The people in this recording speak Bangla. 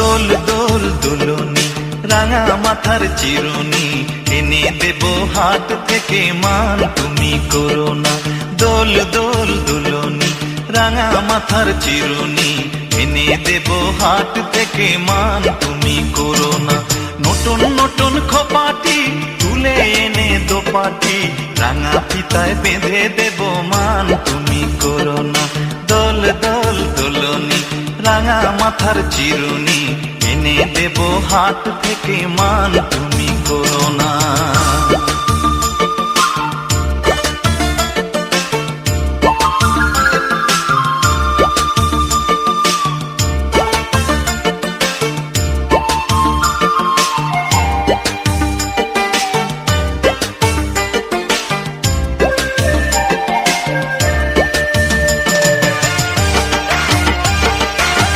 দোল দোল দুলনি, রাঙা মাথার চিরুনি এনে দেব হাট থেকে মান, তুমি করো না। দোল দোল দুলনি, রাঙা মাথার চিরুনি এনে দেব হাট থেকে মান, তুমি করো না। নতুন নতুন খোপাটি তুলে এনে দোপাটি, রাঙা পিতায় বেঁধে দেব মান রাঙা মাথার চিরুনি এনে দেব হাট থেকে মান। তুমি করো